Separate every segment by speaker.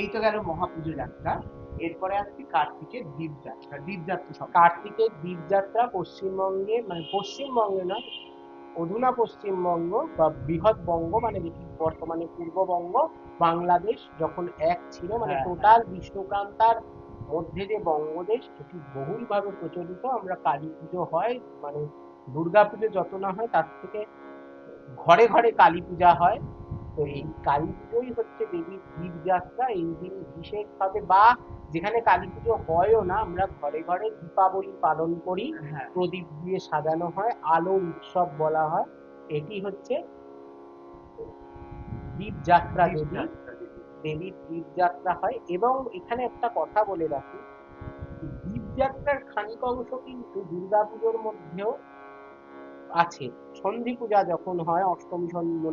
Speaker 1: এই তো গেল মহাপুজো যাত্রা। এরপরে আসছি কার্তিকের দ্বীপ যাত্রা দ্বীপ যাত্রা সব।
Speaker 2: কার্তিকের দ্বীপযাত্রা পশ্চিমবঙ্গে মানে পশ্চিমবঙ্গে নয় অধুনা পশ্চিমবঙ্গ বা বৃহৎ বঙ্গ মানে যেটি বর্তমানে পূর্ববঙ্গ বাংলাদেশ যখন এক ছিল মানে
Speaker 1: হ্যাঁ,
Speaker 2: টোটাল বিষ্ণুকান্তার মধ্যে যে বঙ্গদেশ এটি বহুলভাবে প্রচলিত। আমরা কালী পুজো হয় মানে দুর্গা পুজো যত না হয় তার থেকে ঘরে ঘরে কালী পূজা হয়। তো এই কালী পুজোই হচ্ছে দেবীর দ্বীপযাত্রা এই দিন বিশেষভাবে বা যেখানে কালী পুজো হয়ও না আমরা ঘরে ঘরে দীপাবলি পালন করি।
Speaker 1: হ্যাঁ।
Speaker 2: প্রদীপ দিয়ে সাজানো হয় আলোর উৎসব বলা হয়। এটি হচ্ছে দীপযাত্রা
Speaker 1: দ্বীপ যাত্রা দেবী।
Speaker 2: দেবীর দীপযাত্রা হয়। এবং এখানে একটা কথা বলে রাখি দীপযাত্রার খানিক অংশ কিন্তু দুর্গাপুজোর মধ্যেও আছে। সন্ধি পূজা যখন হয় অষ্টমী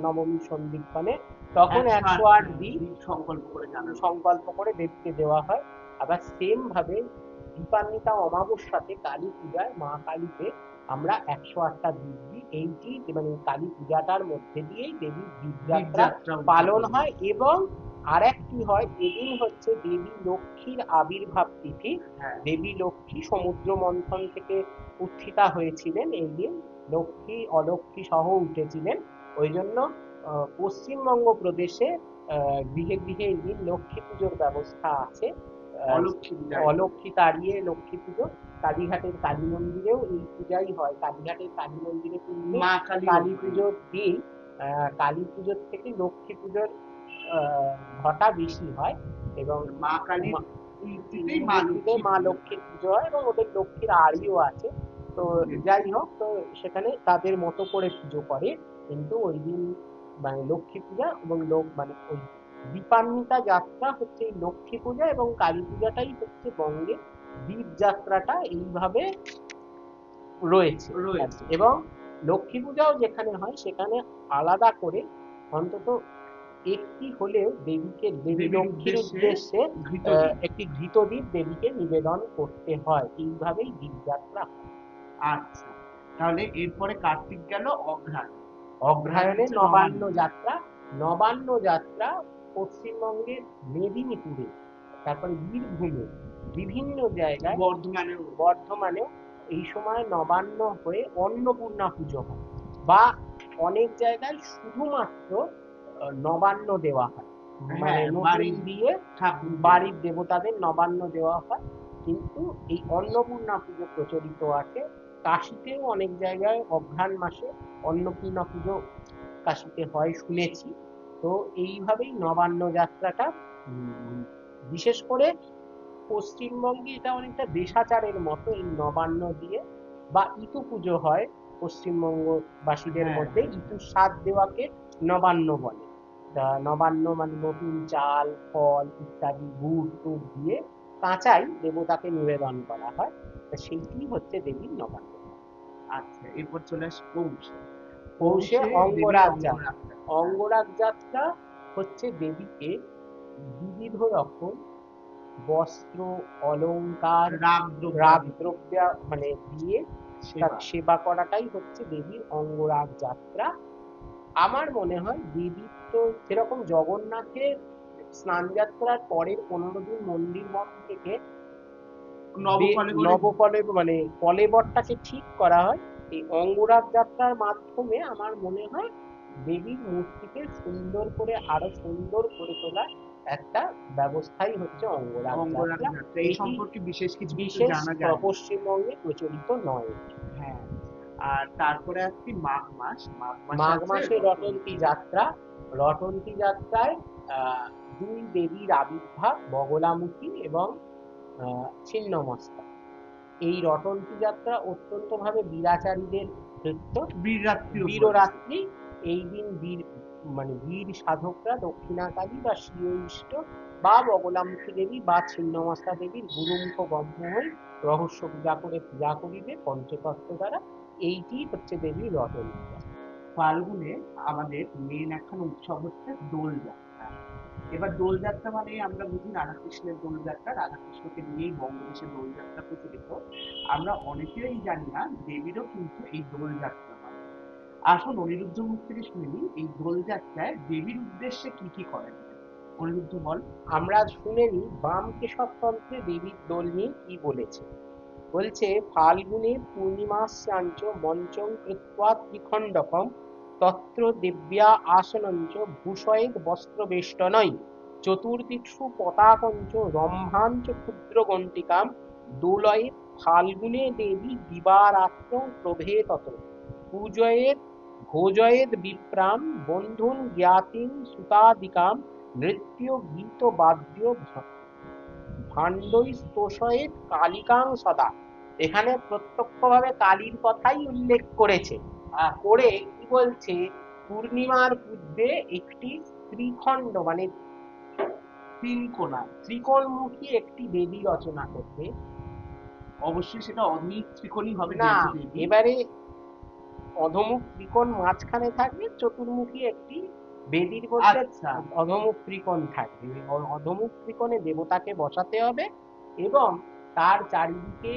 Speaker 2: নবমী সন্ধিক্ষণে তখন একশো আট দ্বীপ
Speaker 1: সংকল্প করে
Speaker 2: সংকল্প করে দেবীকে দেওয়া হয়। আবার সেম ভাবে দীপান্বিতা অমাবস্যাতে কালী পূজায় মা কালীতে আমরা একশো আটটা দিই এইটি মানে কালী পূজাটার মধ্যে দিয়েই দেবীর দীপযাত্রা
Speaker 1: দীপযাত্রা
Speaker 2: পালন হয় এবং আর একটি হয় এদিন হচ্ছে দেবী লক্ষ্মীর আবির্ভাব তিথি।
Speaker 1: হ্যাঁ।
Speaker 2: দেবী লক্ষ্মী সমুদ্র মন্থন থেকে উত্থিতা হয়েছিলেন এই দিন লক্ষ্মী অলক্ষ্মী সহ উঠেছিলেন। ওই জন্য পশ্চিমবঙ্গ প্রদেশে গৃহে গৃহে এই দিন লক্ষ্মী পুজোর ব্যবস্থা আছে।
Speaker 1: অলক্ষ্মী
Speaker 2: তাড়িয়ে লক্ষ্মী পুজো। কালীঘাটের কালী মন্দিরেও এই পূজাই হয়। কালীঘাটের কালী মন্দিরে
Speaker 1: কালী
Speaker 2: পুজোর দিন আহ, কালী পুজোর থেকে লক্ষ্মী পুজোর ঘটা বেশি হয় এবং
Speaker 1: মা কালী
Speaker 2: মা- লক্ষ্মীর পুজো হয় এবং ওদের লক্ষ্মীর আড়িও আছে। তো যাই হোক তো সেখানে তাদের মতো করে পুজো করে। কিন্তু ওই দিন মানে লক্ষ্মী পূজা এবং লোক মানে ওই দীপান্বিতা যাত্রা হচ্ছে লক্ষ্মী পূজা এবং কালী পূজাটাই হচ্ছে বঙ্গে দ্বীপ যাত্রাটা এইভাবে রয়েছে। এবং লক্ষ্মী পূজাও যেখানে হয় সেখানে আলাদা করে অন্তত একটি হলেও দেবীকে দেবী লক্ষ্মীর
Speaker 1: উদ্দেশ্যে।
Speaker 2: একটি ঘৃত দ্বীপ দেবীকে নিবেদন করতে হয় এইভাবেই দ্বীপযাত্রা হয়।
Speaker 1: আচ্ছা তাহলে এরপরে কার্তিক গেল অঘ্রাণ
Speaker 2: অগ্রহায়ণে নবান্ন। যাত্রা নবান্ন যাত্রা পশ্চিমবঙ্গের মেদিনীপুরে তারপরে বীরভূমে বিভিন্ন জায়গায়
Speaker 1: বর্ধমানে
Speaker 2: বর্ধমানেও এই সময় নবান্ন হয়ে অন্নপূর্ণা পুজো হয় বা অনেক জায়গায় শুধুমাত্র নবান্ন দেওয়া হয়। মানে
Speaker 1: হ্যাঁ,
Speaker 2: নতুন
Speaker 1: বাড়ির
Speaker 2: দিয়ে বাড়ির দেবতাদের নবান্ন দেওয়া হয়। কিন্তু এই অন্নপূর্ণা পুজো প্রচলিত আছে। কাশিতেও অনেক জায়গায় অঘ্রাণ মাসে অন্নপূর্ণা পুজো কাশিতে হয় শুনেছি। তো এইভাবেই নবান্ন যাত্রাটা বিশেষ করে পশ্চিমবঙ্গে এটা অনেকটা দেশাচারের মতো এই নবান্ন দিয়ে। বা ইতু পুজো হয় পশ্চিমবঙ্গবাসীদের
Speaker 1: হ্যাঁ।
Speaker 2: মধ্যে। ইতুর সাত দেওয়াকে নবান্ন বলে। নবান্ন মানে নতুন চাল ফল ইত্যাদি গুড় টুড় দিয়ে কাঁচাই দেবতাকে নিবেদন করা হয়। তা সেইটি হচ্ছে দেবীর নবান্ন।
Speaker 1: আচ্ছা এরপর চলে আসে পৌষ।
Speaker 2: পৌষে অঙ্গরাগ যাত্রা
Speaker 1: অঙ্গরাগ।
Speaker 2: যাত্রা হচ্ছে দেবীকে বিবিধ রকম বস্ত্র অলংকার
Speaker 1: রাগ দ্রব্য
Speaker 2: মানে দিয়ে
Speaker 1: সেবা।
Speaker 2: করাটাই হচ্ছে দেবীর অঙ্গরাগ যাত্রা আমার মনে হয় দেবীর তো যেরকম জগন্নাথের স্নান যাত্রার পরের পনেরো দিন মন্দির বন্ধ থেকে
Speaker 1: নবকলে
Speaker 2: মানে কলেবরটাকে ঠিক করা হয়। এই অঙ্গরাগ যাত্রার মাধ্যমে আমার মনে হয় দেবীর মূর্তিকে সুন্দর করে আরও সুন্দর করে তোলার একটা ব্যবস্থাই হচ্ছে অঙ্গরাগ যাত্রা।
Speaker 1: এই সম্পর্কে বিশেষ কিছু
Speaker 2: বিশেষ পশ্চিমবঙ্গে প্রচলিত নয়।
Speaker 1: হ্যাঁ। আর তারপরে আসছি মাঘ মাস। মাঘ মাসে
Speaker 2: রটন্তী যাত্রা। রটন্তী যাত্রায় দুই দেবীর আবির্ভাব বগলামুখী এবং ছিন্নমস্তা। এই রটন্তী যাত্রা অত্যন্ত ভাবে বীরাচারীদের নৃত্য
Speaker 1: বীররাত্রি
Speaker 2: এই দিন বীর মানে বীর সাধকরা দক্ষিণাকালী বা শিষ্ট বা বগলামুখী দেবী বা ছিন্নমস্তা দেবীর গুরুমুখ গম্য হয়ে রহস্য পূজা করে পূজা করিবে পঞ্চতত্ত্ব দ্বারা। এইটি হচ্ছে দেবীর রটন্তী
Speaker 1: ফাল্গুনে আমাদের মেন একখানা উৎসব হচ্ছে দোল যাত্রা এবার দোল যাত্রা মানে আমরা বুঝি রাধাকৃষ্ণের দোল যাত্রা রাধাকৃষ্ণকে নিয়েই বঙ্গদেশে দোল যাত্রা প্রচলিত। আমরা অনেকেই জানি না দেবীরও কিন্তু এই দোল যাত্রা হয়। আসুন অনিরুদ্ধ মুখ থেকে শুনে নিই। এই দোল যাত্রায় দেবীর উদ্দেশ্যে কি কি করেন অনিরুদ্ধ বল।
Speaker 2: আমরা শুনে নিই বাম কেশবতন্ত্রে দেবীর দোল নিয়ে কি বলেছে। বলছে, ফাল্গুনে পূর্ণিমাস্যাঞ্চ মঞ্চং কৃত্বা ত্রিখণ্ডকম তত্র দেব্যা আসনঞ্চ চতুর্দিক্ষু পতাকঞ্চ রম্ভাঞ্চ ক্ষুদ্রগণ্টিকাম দোলয়েদ ফাল্গুনে দেবী দিবারাত্র প্রভেতত। পূজয়েদ ভোজয়েদ বিপ্রাম, বন্ধুন জ্ঞাতিন সুতাদিকাম, নৃত্য গীত বাদ্য ভাণ্ডই স্তোষয়েদ কালিকাং সদা এখানে প্রত্যক্ষভাবে কালীর কথাই উল্লেখ করেছে। করে কি বলছে? পূর্ণিমার পূর্বে একটি ত্রিখণ্ড মানে
Speaker 1: তিন কোনা
Speaker 2: ত্রিকোণমুখী একটি দেবী রচনা করবে।
Speaker 1: অবশ্যই সেটা অনেক ত্রিকোণই হবে
Speaker 2: না এবারে অধমুখ ত্রিকোণ মাঝখানে থাকবে চতুর্মুখী একটি বেদির মধ্যে
Speaker 1: আচ্ছা।
Speaker 2: অধমুখ ত্রিকোণ থাকবে অধমুখ ত্রিকোণে দেবতাকে বসাতে হবে এবং তার চারিদিকে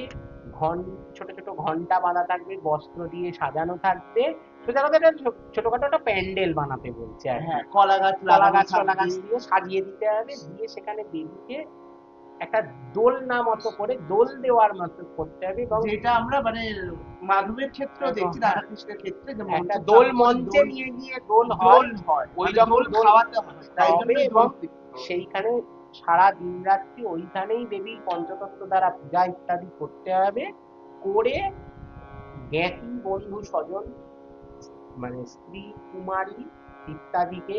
Speaker 2: ঘন ছোট ছোট ঘণ্টা বাঁধা থাকবে বস্ত্র দিয়ে সাজানো থাকবে। সোজা কথা একটা ছোটখাটো একটা প্যান্ডেল বানাতে বলছে আর
Speaker 1: হ্যাঁ কলা গাছ
Speaker 2: কলা গাছ কলা গাছ দিয়ে সাজিয়ে দিতে হবে। দিয়ে সেখানে দেবীকে একটা দোলনা মতো করে দোল দেওয়ার মতো করতে হবে এবং
Speaker 1: যেটা আমরা মানে মাধবের ক্ষেত্রে দেখছি। রাধাকৃষ্ণের ক্ষেত্রে যে
Speaker 2: একটা দোল মঞ্চে নিয়ে গিয়ে দোল হয়
Speaker 1: হয়।
Speaker 2: ওই
Speaker 1: মানে
Speaker 2: রকম
Speaker 1: দোল
Speaker 2: দোল
Speaker 1: খাওয়াতে হয় তাই জন্য
Speaker 2: এবং সেইখানে সারা দিন রাত্রি ওইখানেই দেবী পঞ্চতত্ত্ব দ্বারা পূজা ইত্যাদি করতে হবে করে জ্ঞাতি বন্ধু স্বজন মানে স্ত্রী কুমারী ইত্যাদিকে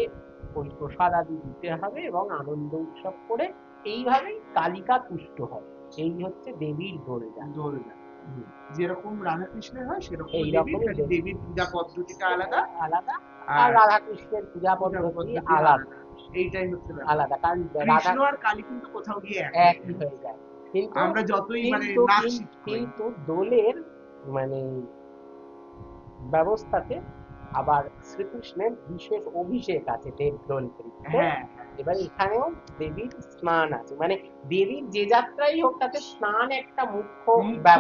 Speaker 2: ওই প্রসাদ আদি দিতে হবে এবং আনন্দ উৎসব করে এইভাবেই কালিকা তুষ্ট হয়। এই হচ্ছে দেবীর দোলযাত্রা।
Speaker 1: দোল যায়। যেরকম রাধাকৃষ্ণের হয় সেরকম
Speaker 2: এই
Speaker 1: দেবীর পূজা পদ্ধতিটা আলাদা।
Speaker 2: আলাদা। আর রাধাকৃষ্ণের পূজা পদ্ধতি আলাদা।
Speaker 1: এইটাই হচ্ছে
Speaker 2: আলাদা। কারণ রাধা
Speaker 1: কৃষ্ণ আর কালী কিন্তু কোথাও গিয়ে এক
Speaker 2: হয়ে যায়। কিন্তু
Speaker 1: আমরা যতই মানে
Speaker 2: কিন্তু
Speaker 1: নাচ
Speaker 2: কিন্তু দোলের মানে ব্যবস্থাতে আবার শ্রীকৃষ্ণের বিশেষ অভিষেক আছে দেব দোল
Speaker 1: হ্যাঁ।
Speaker 2: এবার এখানেও দেবীর স্নান আছে। মানে দেবীর যে যাত্রাই হোক তাতে স্নান একটা মুখ্য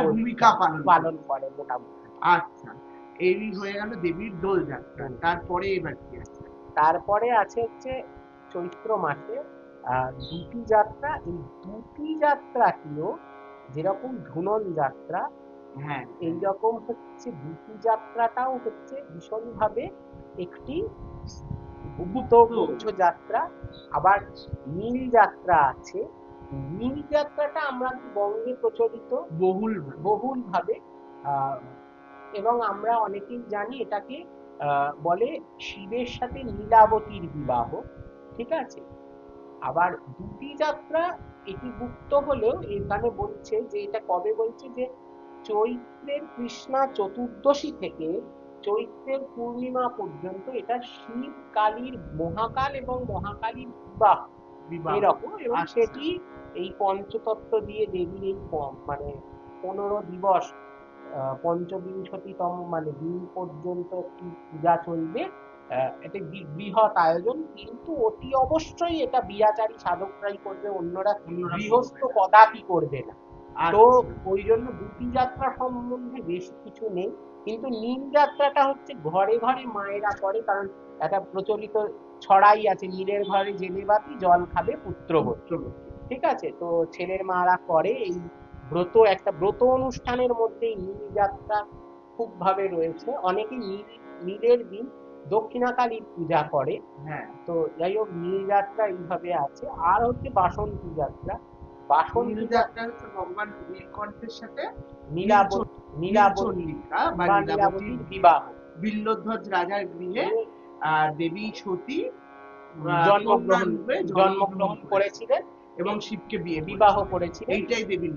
Speaker 1: ভূমিকা পালন করে।
Speaker 2: মোটামুটি।
Speaker 1: আচ্ছা এই হয়ে গেল দেবীর দোল যাত্রা। তারপরে এবার কি আছে?
Speaker 2: তারপরে আছে হচ্ছে চৈত্র মাসে আহ, দুটি যাত্রা। এই দুটি যাত্রা যাত্রাটিও যেরকম ধুনন যাত্রা
Speaker 1: হ্যাঁ।
Speaker 2: এইরকম হচ্ছে দুটি যাত্রাটাও হচ্ছে ভীষণভাবে একটি যাত্রা আবার নীল যাত্রা আছে। নীল যাত্রাটা আমরা বঙ্গে প্রচলিত
Speaker 1: বহুল
Speaker 2: এবং আমরা অনেকেই জানি এটাকে বলে শিবের সাথে নীলাবতীর বিবাহ ঠিক আছে? আবার দুটি যাত্রা এটি গুপ্ত হলেও এখানে বলছে যে এটা কবে বলছে যে চৈত্রের কৃষ্ণা চতুর্দশী থেকে চৈত্রের পূর্ণিমা পর্যন্ত এটা শিব কালীর মহাকাল এবং মহাকালীর বিবাহ। এরকম এবং
Speaker 1: আচ্ছা।
Speaker 2: সেটি এই পঞ্চতত্ত্ব দিয়ে দেবীর এই মানে পনেরো দিবস পঞ্চবিংশতিতম মানে দিন পর্যন্ত একটি পূজা চলবে। এটা বৃহৎ আয়োজন কিন্তু অতি অবশ্যই এটা বিরাচারী সাধকরাই করবে অন্যরা
Speaker 1: অন্যরা
Speaker 2: গৃহস্থ কদাপি করবে না। তো
Speaker 1: আচ্ছা।
Speaker 2: ওই জন্য দুটি যাত্রা সম্বন্ধে বেশি কিছু নেই। কিন্তু নীল যাত্রাটা হচ্ছে ঘরে ঘরে মায়েরা করে কারণ একটা প্রচলিত ছড়াই আছে নীলের ঘরে জেলে বাতি জল খাবে
Speaker 1: চলতি।
Speaker 2: ঠিক আছে? তো ছেলের মারা করে এই ব্রত একটা ব্রত অনুষ্ঠানের মধ্যেই নীল যাত্রা খুব ভাবে রয়েছে। অনেকে নীল নীলের দিন দক্ষিণাকালীর পূজা করে।
Speaker 1: হ্যাঁ।
Speaker 2: তো যাই হোক নীল যাত্রা এইভাবে আছে। আর হচ্ছে বাসন্তী যাত্রা। বাসন্তী
Speaker 1: যাত্রা হচ্ছে ভগবান নীলকণ্ঠের সাথে
Speaker 2: নীলাবতী নীলাবতী
Speaker 1: বা
Speaker 2: বা
Speaker 1: নীলাবতীর
Speaker 2: নীলাবতীর বিবাহ।
Speaker 1: বিল্লধ্বজ রাজার গৃহে দেবী সতী
Speaker 2: জন্মগ্রহণ জন্মগ্রহণ করেছিলেন।
Speaker 1: এবং শিবকে বিয়ে
Speaker 2: বিবাহ
Speaker 1: করেছিলেন। এইটাই দেবীর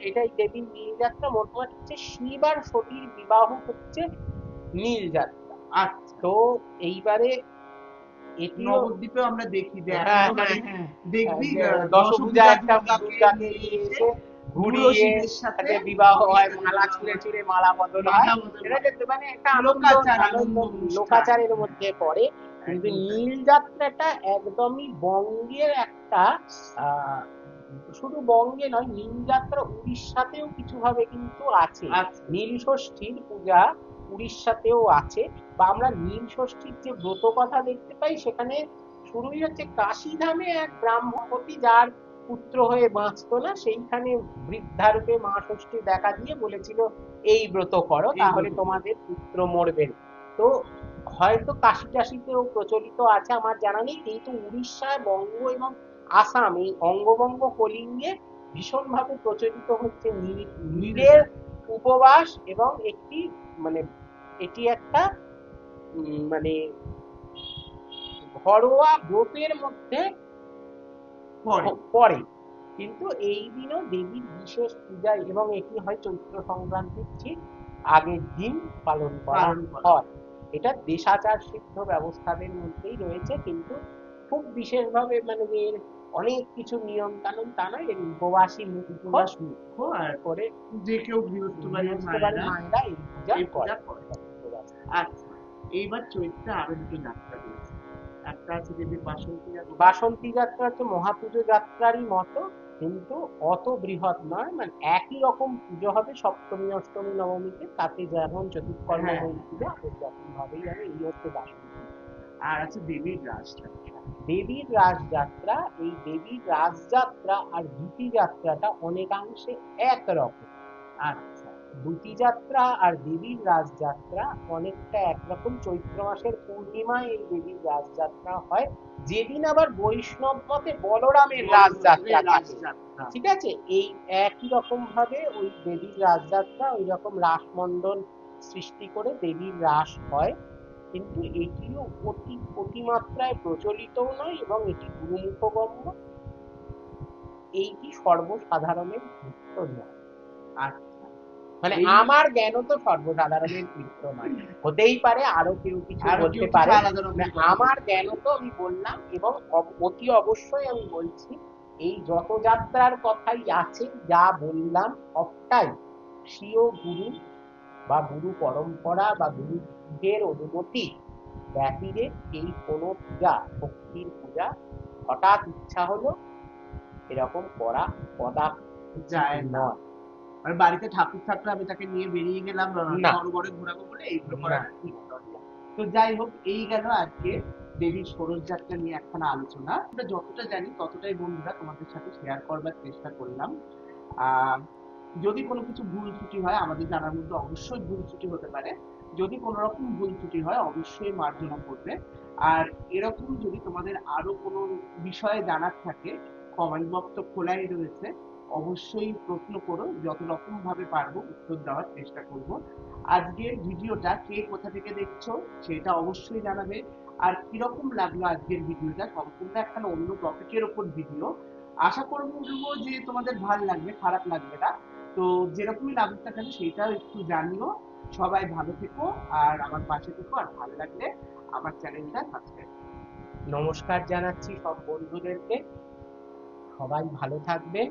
Speaker 2: এটাই দেবীর নীল যাত্রা মোটমাট হচ্ছে শিব আর সতীর বিবাহ হচ্ছে নীল যাত্রা
Speaker 1: আচ্ছা।
Speaker 2: তো এইবারে
Speaker 1: নবদ্বীপে আমরা দেখি যে
Speaker 2: হ্যাঁ,
Speaker 1: মানে
Speaker 2: হ্যাঁ, হ্যাঁ।
Speaker 1: দেখবি আহ,
Speaker 2: একটা ঘুরিয়ে
Speaker 1: সাথে
Speaker 2: বিবাহ হয় মালা মালা বদল হয়। এটা
Speaker 1: হয়।
Speaker 2: মানে একটা। লোকাচারের মধ্যে পড়ে। কিন্তু নীল যাত্রাটা একদমই বঙ্গের একটা শুধু বঙ্গে নয় নীল যাত্রা উড়িষ্যাতেও কিছু ভাবে কিন্তু আছে। নীল ষষ্ঠীর পূজা উড়িষ্যাতেও আছে। বা আমরা নীল ষষ্ঠীর যে ব্রত কথা দেখতে পাই সেখানে শুরুই হচ্ছে কাশীধামে এক ব্রাহ্মপতি যার পুত্র হয়ে বাঁচতো না সেইখানে বৃদ্ধারূপে মা ষষ্ঠী দেখা দিয়ে বলেছিল এই ব্রত করো তাহলে তোমাদের পুত্র মরবে। তো হয়তো কাশি টাশিতেও প্রচলিত আছে আমার জানা নেই কিন্তু উড়িষ্যায় বঙ্গ এবং আসাম এই অঙ্গবঙ্গ কলিঙ্গে ভীষণভাবে প্রচলিত হচ্ছে নীলের উপবাস এবং একটি মানে এটি একটা উম, মানে ঘরোয়া ব্রতের মধ্যে
Speaker 1: পরে।
Speaker 2: কিন্তু এই দিনও দেবীর বিশেষ পূজা এবং এটি হয় চৈত্র সংক্রান্তির ঠিক আগের দিন পালন করা হয়। এটা দেশাচার সিদ্ধ ব্যবস্থাদের মধ্যেই রয়েছে কিন্তু খুব বিশেষভাবে মানে যে এর অনেক কিছু নিয়ম কানুন তা নয় এর উপবাসী
Speaker 1: উপবাস মুখ্য আর
Speaker 2: করে
Speaker 1: যে কেউ মায়েরা
Speaker 2: মায়েরা এই পূজা করে।
Speaker 1: আচ্ছা এইবার চৈত্রে আরও দুটো যাত্রা রয়েছে। একটা আছে দেবীর বাসন্তী যাত্রা।
Speaker 2: বাসন্তী যাত্রা হচ্ছে মহাপুজো যাত্রারই মতো কিন্তু অত বৃহৎ নয় মানে একই রকম পুজো হবে সপ্তমী অষ্টমী নবমীতে তাতে যেমন চতুষ্কর্ম। পূজা ওরকম ভাবেই হবে এই হচ্ছে বাসন্তী।
Speaker 1: আর আছে দেবীর রাসযাত্রা
Speaker 2: দেবীর রাসযাত্রা এই দেবীর রাসযাত্রা আর দ্যুতি যাত্রাটা অনেকাংশে একরকম।
Speaker 1: আচ্ছা
Speaker 2: দ্যুতি যাত্রা আর দেবীর রাসযাত্রা অনেকটা একরকম। চৈত্র মাসের পূর্ণিমায় এই দেবীর রাসযাত্রা হয়। যেদিন আবার বৈষ্ণব মতে বলরামের রাসযাত্রা ঠিক আছে? এই একই রকম ভাবে ওই দেবীর রাসযাত্রা ওই রকম রাসমণ্ডল সৃষ্টি করে দেবীর রাস হয়। কিন্তু এটিও অতি অতিমাত্রায় প্রচলিতও নয় এবং এটি গুরুমুখগম্য। এইটি সর্বসাধারণের নয়।
Speaker 1: আচ্ছা
Speaker 2: মানে আমার জ্ঞানও তো সর্বসাধারণের নয় হতেই পারে আরও কেউ কিছু বলতে পারে।
Speaker 1: আলাদা রকম
Speaker 2: না,
Speaker 1: করে
Speaker 2: আমার জ্ঞান তো আমি বললাম এবং অতি অবশ্যই আমি বলছি এই যত যাত্রার কথাই আছে যা বললাম সবটাই স্বীয় গুরু বা গুরু পরম্পরা বা গুরুদের অনুমতি ব্যতিরে এই কোনো পূজা শক্তির পূজা হঠাৎ ইচ্ছা হলো এরকম করা কদা
Speaker 1: যায় না।
Speaker 2: নয়।
Speaker 1: আর বাড়িতে ঠাকুর থাকলে আমি তাকে নিয়ে বেরিয়ে গেলাম
Speaker 2: না।
Speaker 1: সরোবরে ঘোরাবো বলে এইগুলো করা ঠিক তো যাই হোক এই গেল আজকে দেবীর ষোড়শ যাত্রা নিয়ে একখানা আলোচনা। আমরা যতটা জানি ততটাই বন্ধুরা তোমাদের সাথে শেয়ার করবার চেষ্টা করলাম। যদি কোনো কিছু ভুল ত্রুটি হয় আমাদের জানার মধ্যে অবশ্যই ভুল ত্রুটি হতে পারে। যদি কোনো রকম ভুল ত্রুটি হয় অবশ্যই মার্জনা করবে। আর এরকম যদি তোমাদের আরও কোনো বিষয়ে জানার থাকে কমেন্ট বক্স তো খোলাই রয়েছে। অবশ্যই প্রশ্ন করো, যত রকম ভাবে পারব উত্তর দেওয়ার চেষ্টা করব। আজকের ভিডিওটা কে কোথা থেকে দেখছ সেটা অবশ্যই জানাবে। আর কীরকম লাগল আজকের ভিডিওটা? সম্পূর্ণ একটা অন্য টপিকের ওপর ভিডিও। আশা করব যে তোমাদের ভালো লাগবে, খারাপ লাগবে না। তো যেরকমই লাগুক না কেন সেটাও একটু জানিও। সবাই ভালো থেকো আর আমার পাশে থেকো আর ভালো লাগলে আমার চ্যানেলটা সাবস্ক্রাইব
Speaker 2: নমস্কার জানাচ্ছি সব বন্ধুদেরকে। সবাই ভালো থাকবেন।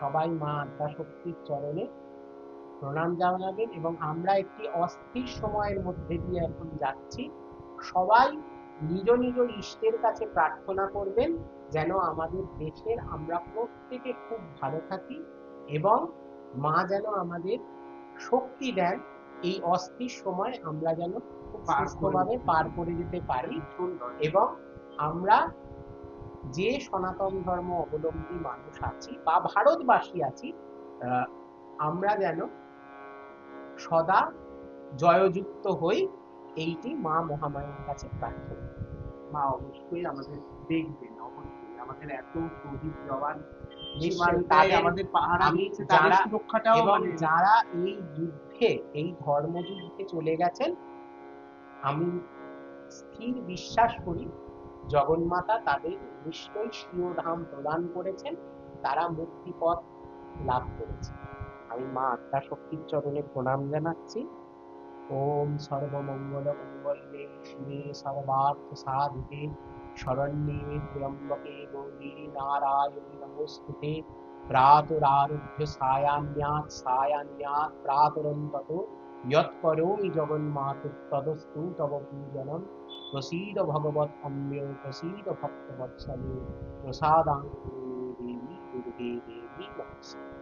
Speaker 2: সবাই মা আদ্যা শক্তির চরণে প্রণাম জানাবেন এবং আমরা একটি অস্থির সময়ের মধ্যে দিয়ে এখন যাচ্ছি। সবাই নিজ নিজ ইষ্টের কাছে প্রার্থনা করবেন যেন আমাদের দেশের আমরা প্রত্যেকে খুব ভালো থাকি এবং মা যেন আমাদের শক্তি দেন এই অস্থির সময় আমরা যেন খুব সুস্থভাবে পার করে যেতে পারি এবং আমরা যে সনাতন ধর্ম অবলম্বী মানুষ আছি বা ভারতবাসী আছি আমরা যেন সদা জয়যুক্ত হই এইটি মা মহামায়ের কাছে প্রার্থনা।
Speaker 1: মা অবশ্যই আমাদের দেখবেন অবশ্যই। আমাদের এত শহীদ জওয়ান
Speaker 2: নিশ্চয়ই
Speaker 1: সীমান্তে
Speaker 2: তাদের-
Speaker 1: আমাদের পাহারা
Speaker 2: আমি
Speaker 1: তাদের সুরক্ষাটাও মানে
Speaker 2: যারা এই যুদ্ধে এই ধর্মযুদ্ধে চলে গেছেন আমি স্থির বিশ্বাস করি জগন্মাতা তাদের নিশ্চয়ই স্বীয়ধাম প্রদান করেছেন, তারা মুক্তিপথ লাভ করেছে। আমি মা আত্মা শক্তির চরণে প্রণাম জানাচ্ছি। ওম সর্বমঙ্গল মঙ্গলে শিবে সর্বার্থ সাধিতে শরণ্যে ত্র্যম্বকে গৌরী নারায়ণী নমস্তুতে প্রাতরারভ্য সায়ান্যাৎ সায়ান্যাৎ প্রাতরন্তত। যৎকরোমি জগন্মাতুস্তদস্তু তব পূজনম। प्रसीद भगवत् अम्बे प्रसीद भक्तवत्सले प्रसादां देवी दुर्गे देवी नमस्ते